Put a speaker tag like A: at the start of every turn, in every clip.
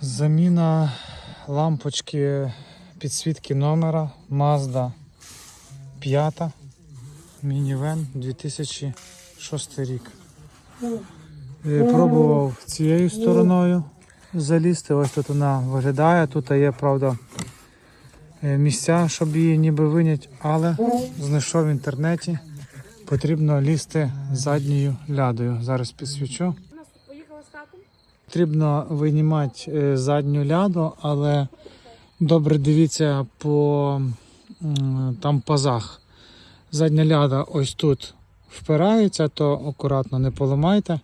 A: Заміна лампочки підсвітки номера Mazda 5 мінівен 2006 рік. Е, Пробував цією стороною залізти. Ось тут вона виглядає. Тут є, правда, е, місця, щоб її ніби винять, але знайшов в інтернеті. Потрібно лізти задньою лядою. Зараз підсвічу. Потрібно винімати е, задню ляду, але добре дивіться по там пазах. Задня ляда ось тут впирається, то акуратно не поламайте.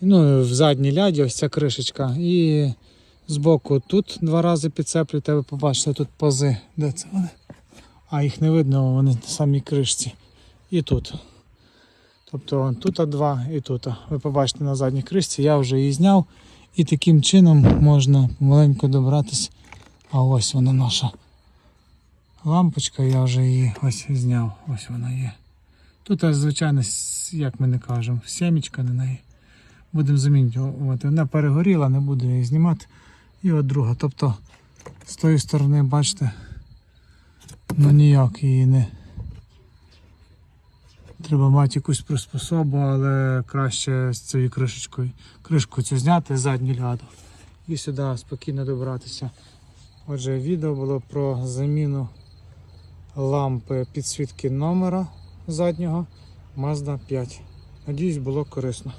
A: Ну, в задній ляді ось ця кришечка. І збоку тут два рази підцеплюйте, ви побачите тут пази. Де це вони? А їх не видно, вони на самій кришці. І тут. Тобто тут два і тут. Ви побачите на задній кришці, я вже її зняв. І таким чином можна маленько добратися. А ось вона наша лампочка, я вже її ось зняв. Ось вона є. Тут, звичайно, як ми не кажемо, сімечка на неї. Будемо замінювати. Вона перегоріла, не буду її знімати. І от друга. Тобто з тої сторони, бачите, ну ніяк її не. Треба мати якусь приспособу, але краще з цією кришечкою. Кришку цю зняти задню ляду і сюди спокійно добратися. Отже, відео було про заміну лампи підсвітки номера заднього Mazda 5. Надіюсь, було корисно.